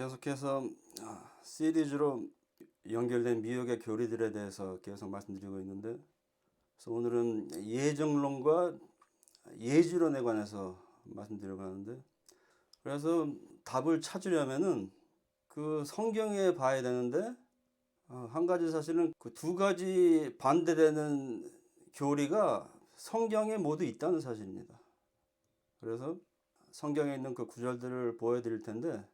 계속해서 아, 시리즈로 연결된 미혹의 교리들에 대해서 계속 말씀드리고 있는데 그래서 오늘은 예정론과 예지론에 관해서 말씀드리려고 하는데 그래서 답을 찾으려면은 그 성경에 봐야 되는데 어, 한 가지 사실은 그 두 가지 반대되는 교리가 성경에 모두 있다는 사실입니다. 그래서 성경에 있는 그 구절들을 보여드릴 텐데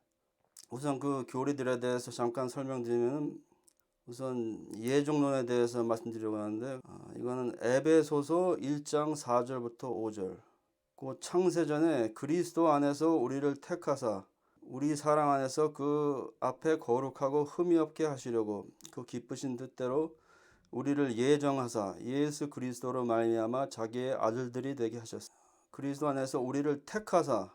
우선 그 교리들에 대해서 잠깐 설명드리면 우선 예종론에 대해서 말씀드리려고 하는데 아, 이거는 에베소서 1장 4절부터 5절 그 창세전에 그리스도 안에서 우리를 택하사 우리 사랑 안에서 그 앞에 거룩하고 흠이 없게 하시려고 그 기쁘신 뜻대로 우리를 예정하사 예수 그리스도로 말미암아 자기의 아들들이 되게 하셨습니다. 그리스도 안에서 우리를 택하사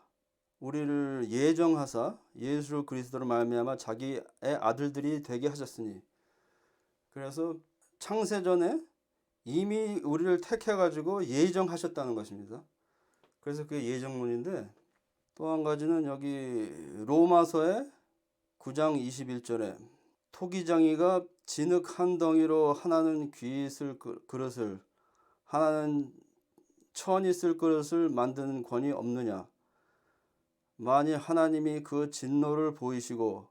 우리를 예정하사 예수 그리스도로 말미암아 자기의 아들들이 되게 하셨으니 그래서 창세전에 이미 우리를 택해 가지고 예정하셨다는 것입니다. 그래서 그게 예정론인데 또 한 가지는 여기 로마서의 9장 21절에 토기장이가 진흙 한 덩이로 하나는 귀 있을 그- 그릇을 하나는 천 있을 그릇을 만드는 권이 없느냐 만일 하나님이 그 진노를 보이시고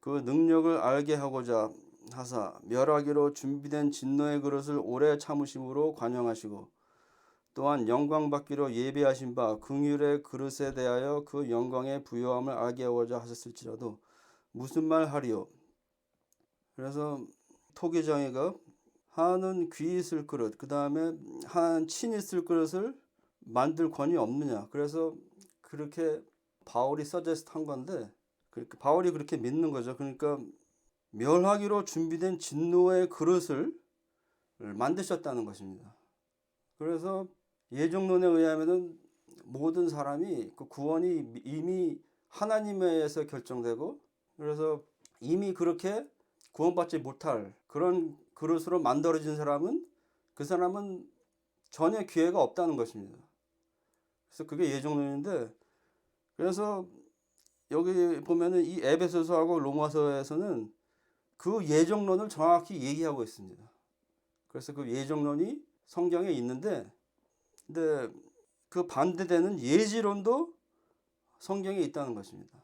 그 능력을 알게 하고자 하사 멸하기로 준비된 진노의 그릇을 오래 참으심으로 관용하시고 또한 영광 받기로 예비하신 바 긍휼의 그릇에 대하여 그 영광의 부요함을 알게 하고자 하셨을지라도 무슨 말 하리요? 그래서 토기장이가 하는 귀 있을 그릇 그 다음에 한친 있을 그릇을 만들 권이 없느냐? 그래서 그렇게 바울이 서제스트 한 건데 그렇게 바울이 그렇게 믿는 거죠 그러니까 멸하기로 준비된 진노의 그릇을 만드셨다는 것입니다 그래서 예정론에 의하면은 모든 사람이 그 구원이 이미 하나님에 의해서 결정되고 그래서 이미 그렇게 구원받지 못할 그런 그릇으로 만들어진 사람은 그 사람은 전혀 기회가 없다는 것입니다. 그래서 그게 예정론인데 그래서 여기 보면은 이 에베소서하고 로마서에서는 그 예정론을 정확히 얘기하고 있습니다. 그래서 그 예정론이 성경에 있는데 근데 그 반대되는 예지론도 성경에 있다는 것입니다.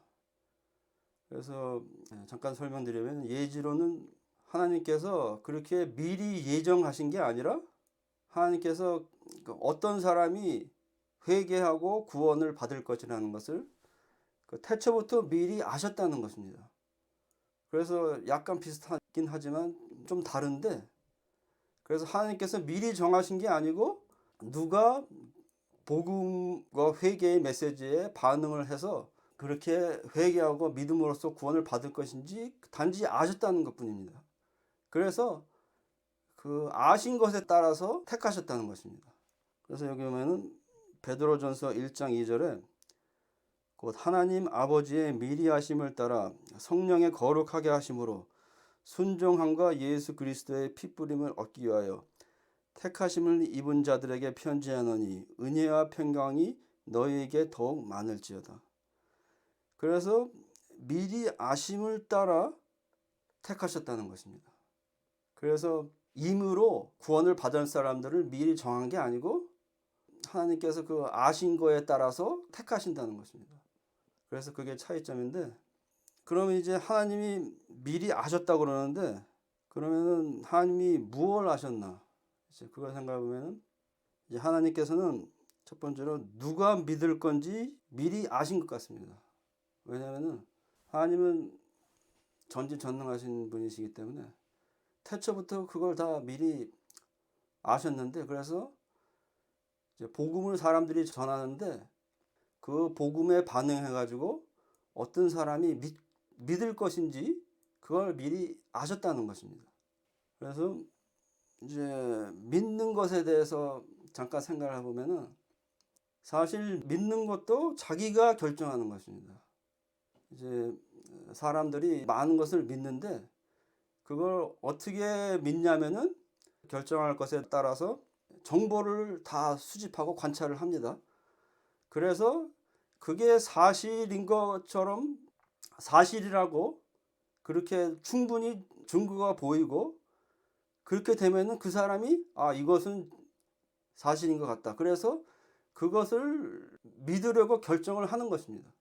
그래서 예, 잠깐 설명드리면 예지론은 하나님께서 그렇게 미리 예정하신 게 아니라 하나님께서 그 어떤 사람이 회개하고 구원을 받을 것이라는 것을 그 태초부터 미리 아셨다는 것입니다. 그래서 약간 비슷하긴 하지만 좀 다른데 그래서 하나님께서 미리 정하신 게 아니고 누가 복음과 회개의 메시지에 반응을 해서 그렇게 회개하고 믿음으로써 구원을 받을 것인지 단지 아셨다는 것 뿐입니다. 그래서 그 아신 것에 따라서 택하셨다는 것입니다. 그래서 여기 보면은 베드로전서 1장 2절에 곧 하나님 아버지의 미리 하심을 따라 성령의 거룩하게 하심으로 순종함과 예수 그리스도의 핏부림을 얻기 위하여 택하심을 입은 자들에게 편지하노니 은혜와 평강이 너희에게 더욱 많을지어다. 그래서 미리 아심을 따라 택하셨다는 것입니다. 그래서 임으로 구원을 받을 사람들을 미리 정한 게 아니고 하나님께서 그 아신 거에 따라서 택하신다는 것입니다. 그래서 그게 차이점인데 그러면 이제 하나님이 미리 아셨다고 그러는데 그러면은 하나님이 무엇을 아셨나? 이제 그걸 생각해 보면은 이제 하나님께서는 첫 번째로 누가 믿을 건지 미리 아신 것 같습니다. 왜냐하면은 하나님은 전지전능하신 분이시기 때문에 태초부터 그걸 다 미리 아셨는데 그래서 이제 복음을 사람들이 전하는데 그 복음에 반응해 가지고 어떤 사람이 믿, 믿을 것인지 그걸 미리 아셨다는 것입니다. 그래서 이제 믿는 것에 대해서 잠깐 생각을 해보면은 사실 믿는 것도 자기가 결정하는 것입니다. 이제 사람들이 많은 것을 믿는데 그걸 어떻게 믿냐면은 결정할 것에 따라서 정보를 다 수집하고 관찰을 합니다. 그래서 그게 사실인 것처럼 사실이라고 그렇게 충분히 증거가 보이고 그렇게 되면은 그 사람이 아 이것은 사실인 것 같다. 그래서 그것을 믿으려고 결정을 하는 것입니다.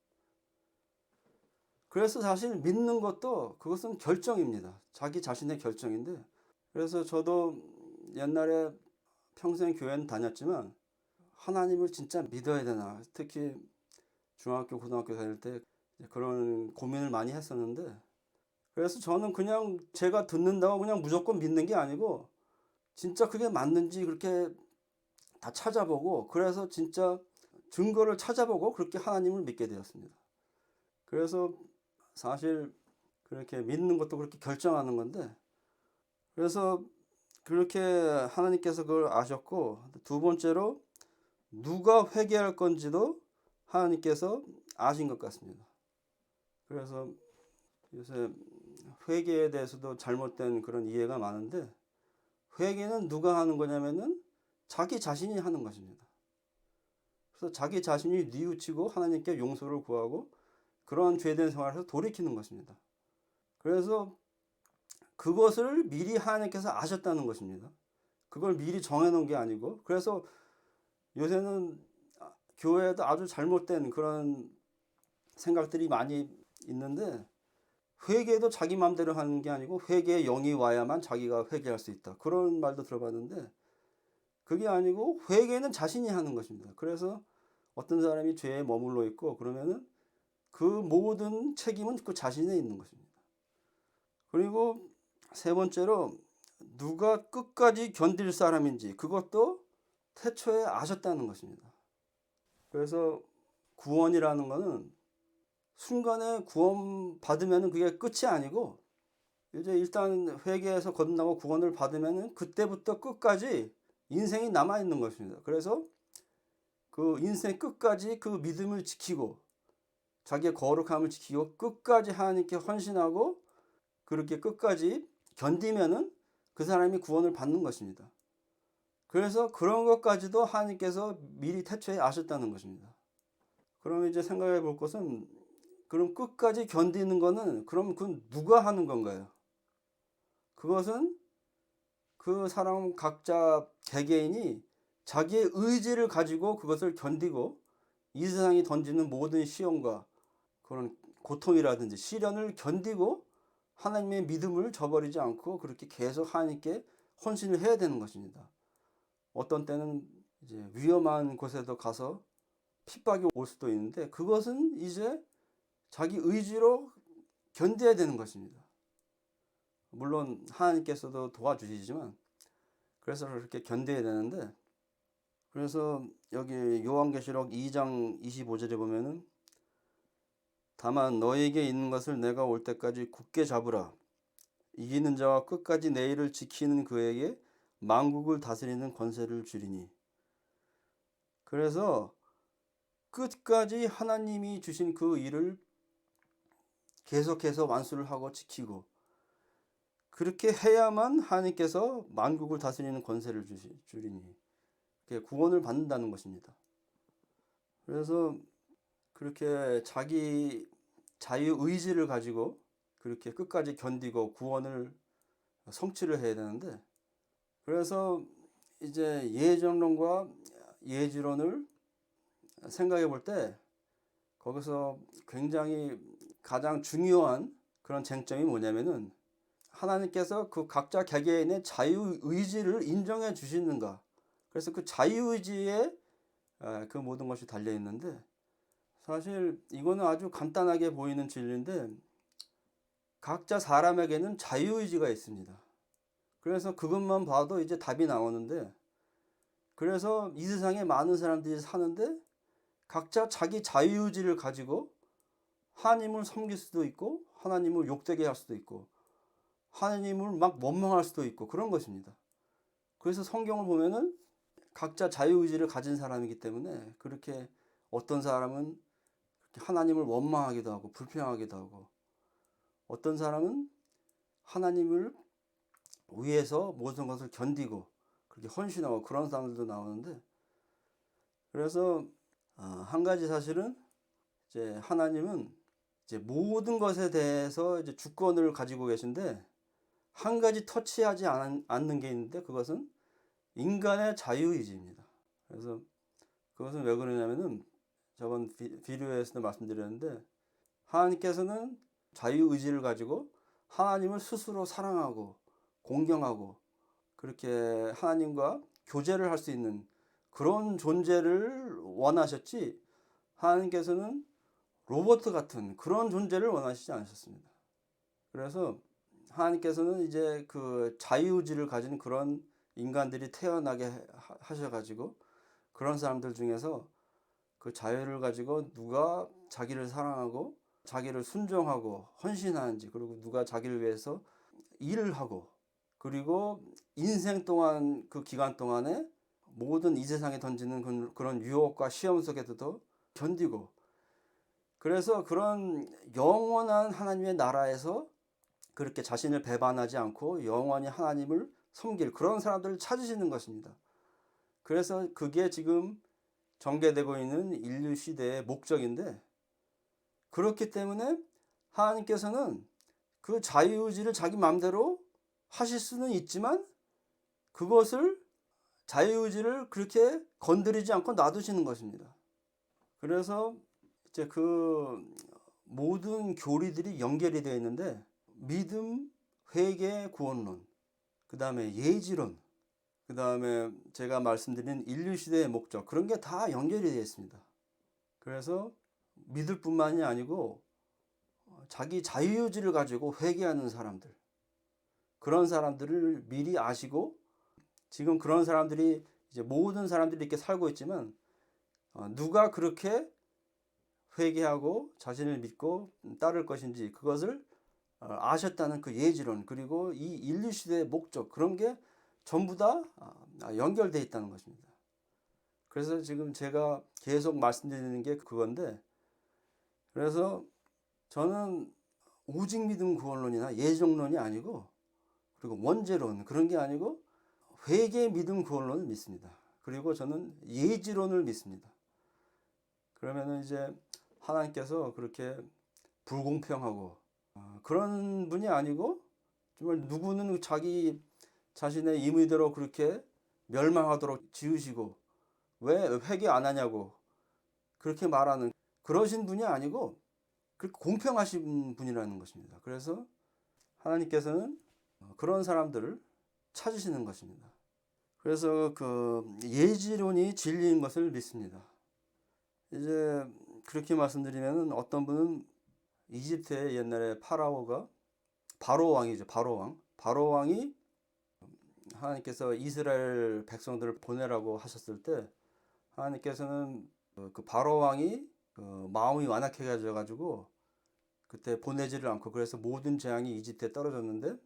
그래서 사실 믿는 것도 그것은 결정입니다. 자기 자신의 결정인데 그래서 저도 옛날에 평생 교회는 다녔지만 하나님을 진짜 믿어야 되나 특히 중학교 고등학교 다닐 때 그런 고민을 많이 했었는데 그래서 저는 그냥 제가 듣는다고 그냥 무조건 믿는 게 아니고 진짜 그게 맞는지 그렇게 다 찾아보고 그래서 진짜 증거를 찾아보고 그렇게 하나님을 믿게 되었습니다. 그래서 사실 그렇게 믿는 것도 그렇게 결정하는 건데 그래서 그렇게 하나님께서 그걸 아셨고 두 번째로 누가 회개할 건지도 하나님께서 아신 것 같습니다. 그래서 요새 회개에 대해서도 잘못된 그런 이해가 많은데 회개는 누가 하는 거냐면은 자기 자신이 하는 것입니다. 그래서 자기 자신이 뉘우치고 하나님께 용서를 구하고 그런 죄된 생활에서 돌이키는 것입니다. 그래서 그것을 미리 하나님께서 아셨다는 것입니다. 그걸 미리 정해놓은 게 아니고 그래서 요새는 교회에도 아주 잘못된 그런 생각들이 많이 있는데 회개도 자기 마음대로 하는 게 아니고 회개의 영이 와야만 자기가 회개할 수 있다. 그런 말도 들어봤는데 그게 아니고 회개는 자신이 하는 것입니다. 그래서 어떤 사람이 죄에 머물러 있고 그러면은 그 모든 책임은 그 자신에 있는 것입니다. 그리고 세 번째로 누가 끝까지 견딜 사람인지 그것도 태초에 아셨다는 것입니다. 그래서 구원이라는 것은 순간에 구원 받으면 그게 끝이 아니고 이제 일단 회개해서 거듭나고 구원을 받으면 그때부터 끝까지 인생이 남아 있는 것입니다. 그래서 그 인생 끝까지 그 믿음을 지키고 자기의 거룩함을 지키고 끝까지 하나님께 헌신하고 그렇게 끝까지 견디면은 그 사람이 구원을 받는 것입니다. 그래서 그런 것까지도 하나님께서 미리 태초에 아셨다는 것입니다. 그럼 이제 생각해 볼 것은 그럼 끝까지 견디는 거는 그럼 그 누가 하는 건가요? 그것은 그 사람 각자 개개인이 자기의 의지를 가지고 그것을 견디고 이 세상이 던지는 모든 시험과 그런 고통이라든지 시련을 견디고 하나님의 믿음을 저버리지 않고 그렇게 계속 하나님께 헌신을 해야 되는 것입니다. 어떤 때는 이제 위험한 곳에도 가서 핍박이 올 수도 있는데 그것은 이제 자기 의지로 견뎌야 되는 것입니다. 물론 하나님께서도 도와주시지만 그래서 그렇게 견뎌야 되는데 그래서 여기 요한계시록 2장 25절에 보면은 다만 너에게 있는 것을 내가 올 때까지 굳게 잡으라. 이기는 자와 끝까지 내 일을 지키는 그에게 만국을 다스리는 권세를 주리니. 그래서 끝까지 하나님이 주신 그 일을 계속해서 완수를 하고 지키고 그렇게 해야만 하나님께서 만국을 다스리는 권세를 주시, 주리니. 구원을 받는다는 것입니다. 그래서 그렇게 자기 자유 의지를 가지고 그렇게 끝까지 견디고 구원을 성취를 해야 되는데 그래서 이제 예정론과 예지론을 생각해 볼 때 거기서 굉장히 가장 중요한 그런 쟁점이 뭐냐면은 하나님께서 그 각자 개개인의 자유 의지를 인정해 주시는가. 그래서 그 자유 의지에 그 모든 것이 달려 있는데 사실 이거는 아주 간단하게 보이는 진리인데 각자 사람에게는 자유 의지가 있습니다. 그래서 그것만 봐도 이제 답이 나오는데 그래서 이 세상에 많은 사람들이 사는데 각자 자기 자유 의지를 가지고 하나님을 섬길 수도 있고 하나님을 욕되게 할 수도 있고 하나님을 막 원망할 수도 있고 그런 것입니다. 그래서 성경을 보면은 각자 자유의지를 가진 사람이기 때문에 그렇게 어떤 사람은 하나님을 원망하기도 하고 불평하기도 하고 어떤 사람은 하나님을 위해서 모든 것을 견디고 그렇게 헌신하고 그런 사람들도 나오는데 그래서 어, 한 가지 사실은 이제 하나님은 이제 모든 것에 대해서 이제 주권을 가지고 계신데 한 가지 터치하지 않- 않는 게 있는데 그것은 인간의 자유의지입니다. 그래서 그것은 왜 그러냐면은 저번 비- 비디오에서도 말씀드렸는데 하나님께서는 자유의지를 가지고 하나님을 스스로 사랑하고 공경하고 그렇게 하나님과 교제를 할 수 있는 그런 존재를 원하셨지 하나님께서는 로봇 같은 그런 존재를 원하시지 않으셨습니다. 그래서 하나님께서는 이제 그 자유의지를 가진 그런 인간들이 태어나게 하- 하셔가지고 그런 사람들 중에서 그 자유를 가지고 누가 자기를 사랑하고 자기를 순종하고 헌신하는지 그리고 누가 자기를 위해서 일을 하고 그리고 인생 동안 그 기간 동안에 모든 이 세상에 던지는 그런- 그런 유혹과 시험 속에서도 견디고 그래서 그런 영원한 하나님의 나라에서 그렇게 자신을 배반하지 않고 영원히 하나님을 섬길 그런 사람들을 찾으시는 것입니다. 그래서 그게 지금 전개되고 있는 인류 시대의 목적인데 그렇기 때문에 하나님께서는 그 자유의지를 자기 마음대로 하실 수는 있지만 그것을 자유의지를 그렇게 건드리지 않고 놔두시는 것입니다. 그래서 이제 그 모든 교리들이 연결이 되어 있는데 믿음, 회개, 구원론, 그 다음에 예지론, 그 다음에 제가 말씀드린 인류 시대의 목적 그런 게 다 연결이 되어 있습니다. 그래서 믿을 뿐만이 아니고 자기 자유의지를 가지고 회개하는 사람들 그런 사람들을 미리 아시고 지금 그런 사람들이 이제 모든 사람들이 이렇게 살고 있지만 어, 누가 그렇게 회개하고 자신을 믿고 따를 것인지 그것을 어, 아셨다는 그 예지론 그리고 이 인류 시대의 목적 그런 게 전부 다 아, 연결돼 있다는 것입니다. 그래서 지금 제가 계속 말씀드리는 게 그건데 그래서 저는 오직 믿음 구원론이나 예정론이 아니고 그리고 원죄론 그런 게 아니고 회개 믿음 구원론을 믿습니다. 그리고 저는 예지론을 믿습니다. 그러면은 이제 하나님께서 그렇게 불공평하고 어, 그런 분이 아니고 정말 누구는 자기 자신의 임의대로 그렇게 멸망하도록 지으시고 왜 회개 안 하냐고 그렇게 말하는 그러신 분이 아니고 그렇게 공평하신 분이라는 것입니다. 그래서 하나님께서는 그런 사람들을 찾으시는 것입니다. 그래서 그 예지론이 진리인 것을 믿습니다. 이제 그렇게 말씀드리면 어떤 분은 이집트의 옛날에 파라오가 바로 왕이죠. 바로 왕. 바로 왕이 하나님께서 이스라엘 백성들을 보내라고 하셨을 때 하나님께서는 그 바로 왕이 그 마음이 완악해져 가지고 그때 보내지를 않고 그래서 모든 재앙이 이집트에 떨어졌는데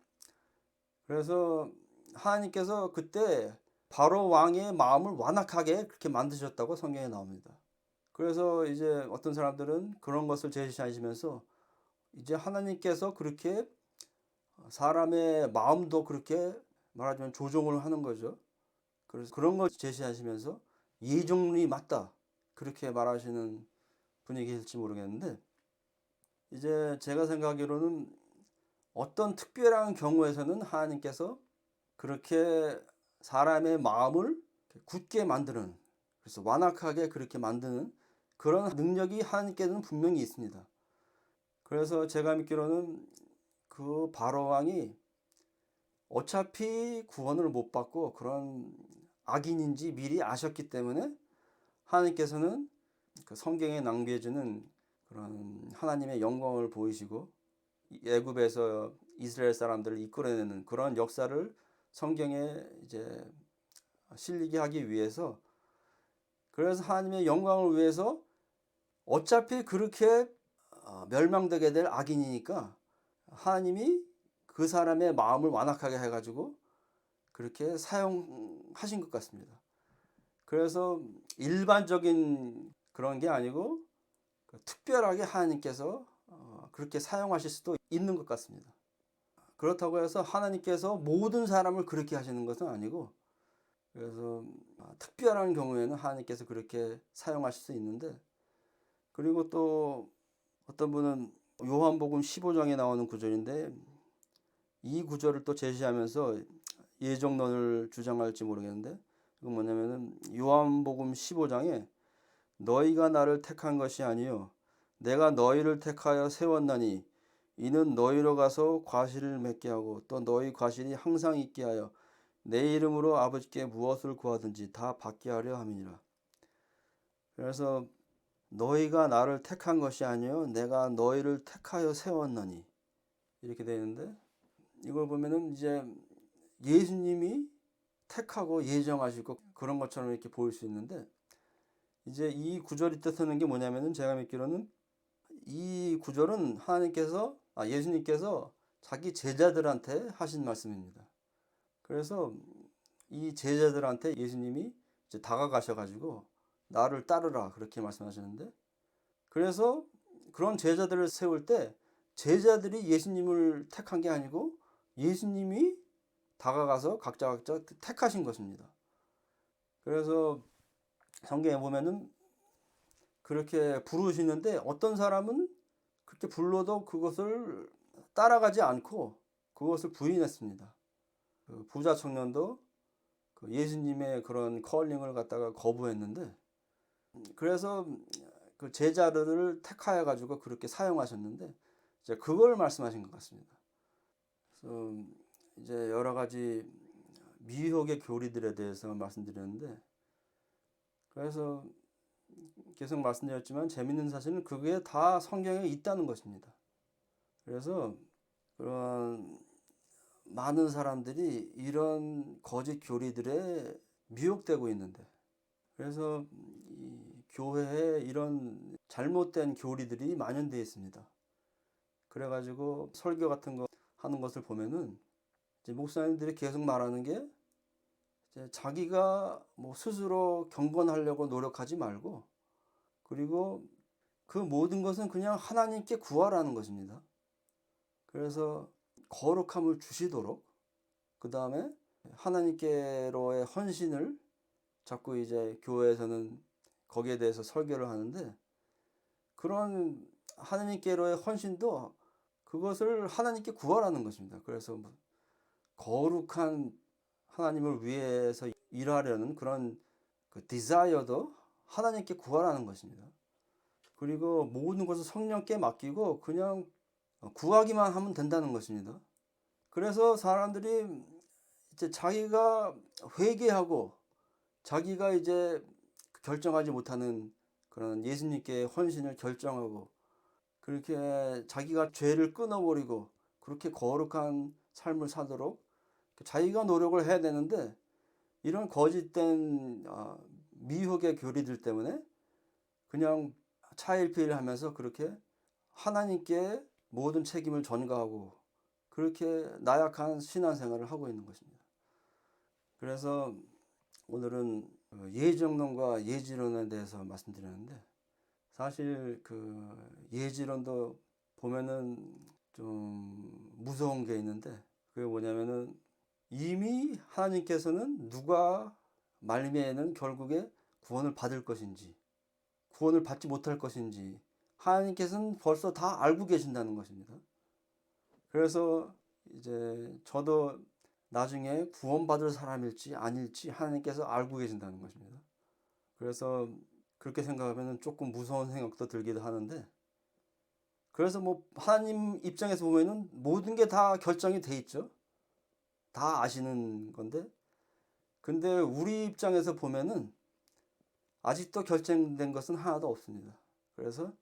그래서 하나님께서 그때 바로 왕의 마음을 완악하게 그렇게 만드셨다고 성경에 나옵니다. 그래서 이제 어떤 사람들은 그런 것을 제시하시면서 이제 하나님께서 그렇게 사람의 마음도 그렇게 말하자면 조종을 하는 거죠. 그래서 그런 걸 제시하시면서 예정론이 맞다. 그렇게 말하시는 계실지 모르겠는데 이제 제가 생각하기로는 어떤 특별한 경우에서는 하나님께서 그렇게 사람의 마음을 굳게 만드는 그래서 완악하게 그렇게 만드는 그런 능력이 하나님께는 분명히 있습니다. 그래서 제가 믿기로는 그 바로 왕이 어차피 구원을 못 받고 그런 악인인지 미리 아셨기 때문에 하나님께서는 그 성경에 낭비해주는 그런 하나님의 영광을 보이시고 애굽에서 이스라엘 사람들을 이끌어내는 그런 역사를 성경에 이제 실리게 하기 위해서 그래서 하나님의 영광을 위해서 어차피 그렇게 어, 멸망되게 될 악인이니까 하나님이 그 사람의 마음을 완악하게 해가지고 그렇게 사용하신 것 같습니다. 그래서 일반적인 그런 게 아니고 특별하게 하나님께서 어, 그렇게 사용하실 수도 있는 것 같습니다. 그렇다고 해서 하나님께서 모든 사람을 그렇게 하시는 것은 아니고 그래서 특별한 경우에는 하나님께서 그렇게 사용하실 수 있는데 그리고 또 어떤 분은 요한복음 15장에 나오는 구절인데 이 구절을 또 제시하면서 예정론을 주장할지 모르겠는데 이건 뭐냐면은 요한복음 15장에 너희가 나를 택한 것이 아니요 내가 너희를 택하여 세웠나니 이는 너희로 가서 과실을 맺게 하고 또 너희 과실이 항상 있게 하여 내 이름으로 아버지께 무엇을 구하든지 다 받게 하려 함이니라. 그래서 너희가 나를 택한 것이 아니요 내가 너희를 택하여 세웠나니 이렇게 되어 있는데 이걸 보면은 이제 예수님이 택하고 예정하시고 그런 것처럼 이렇게 보일 수 있는데 이제 이 구절이 뜻하는 게 뭐냐면은 제가 믿기로는 이 구절은 하나님께서 아 예수님께서 자기 제자들한테 하신 말씀입니다. 그래서 이 제자들한테 예수님이 이제 다가가셔 가지고 나를 따르라 그렇게 말씀하시는데 그래서 그런 제자들을 세울 때 제자들이 예수님을 택한 게 아니고 예수님이 다가가서 각자 각자 택하신 것입니다. 그래서 성경에 보면은 그렇게 부르시는데 어떤 사람은 그렇게 불러도 그것을 따라가지 않고 그것을 부인했습니다. 그 부자 청년도 그 예수님의 그런 컬링을 갖다가 거부했는데 그래서 그 제자들을 택하여 가지고 그렇게 사용하셨는데 이제 그걸 말씀하신 것 같습니다. 그래서 이제 여러 가지 미혹의 교리들에 대해서 말씀드렸는데 그래서 계속 말씀드렸지만 재밌는 사실은 그게 다 성경에 있다는 것입니다. 그래서 그런 많은 사람들이 이런 거짓 교리들에 미혹되고 있는데 그래서 이 교회에 이런 잘못된 교리들이 만연되어 있습니다. 그래가지고 설교 같은 거 하는 것을 보면은 목사님들이 계속 말하는 게 자기가 뭐 스스로 경건하려고 노력하지 말고 그리고 그 모든 것은 그냥 하나님께 구하라는 것입니다. 그래서 거룩함을 주시도록 그 다음에 하나님께로의 헌신을 자꾸 이제 교회에서는 거기에 대해서 설교를 하는데 그런 하나님께로의 헌신도 그것을 하나님께 구하라는 것입니다. 그래서 뭐 거룩한 하나님을 위해서 일하려는 그런 그 디자이어도 하나님께 구하라는 것입니다. 그리고 모든 것을 성령께 맡기고 그냥 구하기만 하면 된다는 것입니다. 그래서 사람들이 이제 자기가 회개하고 자기가 이제 결정하지 못하는 그런 예수님께 헌신을 결정하고 그렇게 자기가 죄를 끊어버리고 그렇게 거룩한 삶을 사도록 자기가 노력을 해야 되는데 이런 거짓된 어, 미혹의 교리들 때문에 그냥 차일피일 하면서 그렇게 하나님께 모든 책임을 전가하고 그렇게 나약한 신앙생활을 하고 있는 것입니다. 그래서 오늘은 예정론과 예지론에 대해서 말씀드렸는데 사실 그 예지론도 보면은 좀 무서운 게 있는데 그게 뭐냐면은 이미 하나님께서는 누가 말미에는 결국에 구원을 받을 것인지 구원을 받지 못할 것인지 하나님께서는 벌써 다 알고 계신다는 것입니다. 그래서 이제 저도 나중에 구원받을 사람일지 아닐지 하나님께서 알고 계신다는 것입니다. 그래서 그렇게 생각하면 조금 무서운 생각도 들기도 하는데 그래서 뭐 하나님 입장에서 보면은 모든 게 다 결정이 돼 있죠. 다 아시는 건데 근데 우리 입장에서 보면은 아직도 결정된 것은 하나도 없습니다. 그래서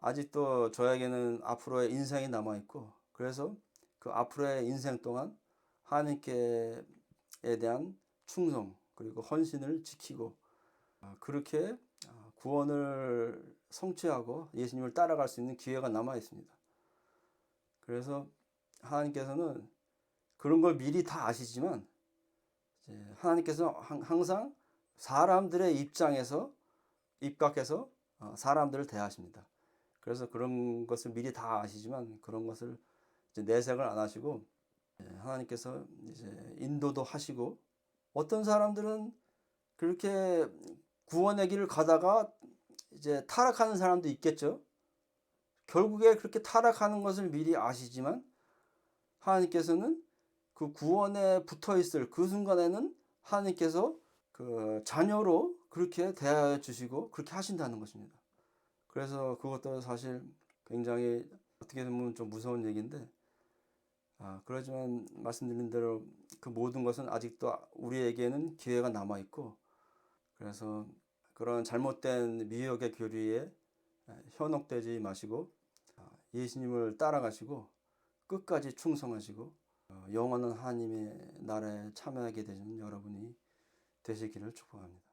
아직도 저에게는 앞으로의 인생이 남아 있고 그래서 그 앞으로의 인생 동안 하나님께 대한 충성 그리고 헌신을 지키고 아, 그렇게 아, 구원을 성취하고 예수님을 따라갈 수 있는 기회가 남아 있습니다. 그래서 하나님께서는 그런 걸 미리 다 아시지만 하나님께서 항상 사람들의 입장에서 입각해서 어, 사람들을 대하십니다. 그래서 그런 것을 미리 다 아시지만 그런 것을 내색을 안 하시고 하나님께서 이제 인도도 하시고 어떤 사람들은 그렇게 구원의 길을 가다가 이제 타락하는 사람도 있겠죠. 결국에 그렇게 타락하는 것을 미리 아시지만 하나님께서는 그 구원에 붙어 있을 그 순간에는 하나님께서 그 자녀로 그렇게 대하여 주시고 그렇게 하신다는 것입니다. 그래서 그것도 사실 굉장히 어떻게 보면 좀 무서운 얘기인데 아, 그러지만 말씀드린 대로 그 모든 것은 아직도 우리에게는 기회가 남아 있고 그래서 그런 잘못된 미혹의 교리에 현혹되지 마시고 아, 예수님을 따라가시고 끝까지 충성하시고 어, 영원한 하나님의 나라에 참여하게 되는 여러분이 되시기를 축복합니다.